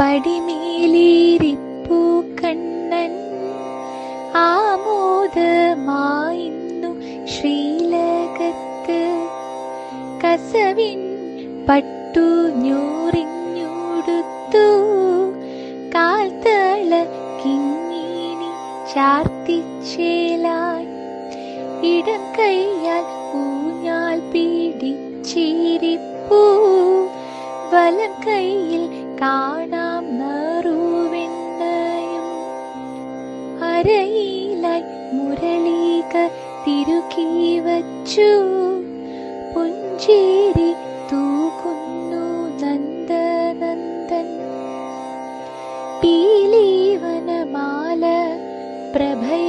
പടിമേലേറിപ്പൂ കണ്ണൻ ആമോദമായിന്നു ശ്രീലകത്ത്. കസവിൻ പട്ടു ഞൂറിഞ്ഞുടുത്തു. കാൽത്തള കിങ്ങിണി ചാർത്തിച്ചേലായി ഇടം കൈയാൽ ഊഞ്ഞാൽ പിടിച്ചിരിപ്പൂ. വലം കൈയിൽ കാണാം तिरुकि वोचेरि तूकु नन्दनन्दन् पीलीवनमाल प्रभै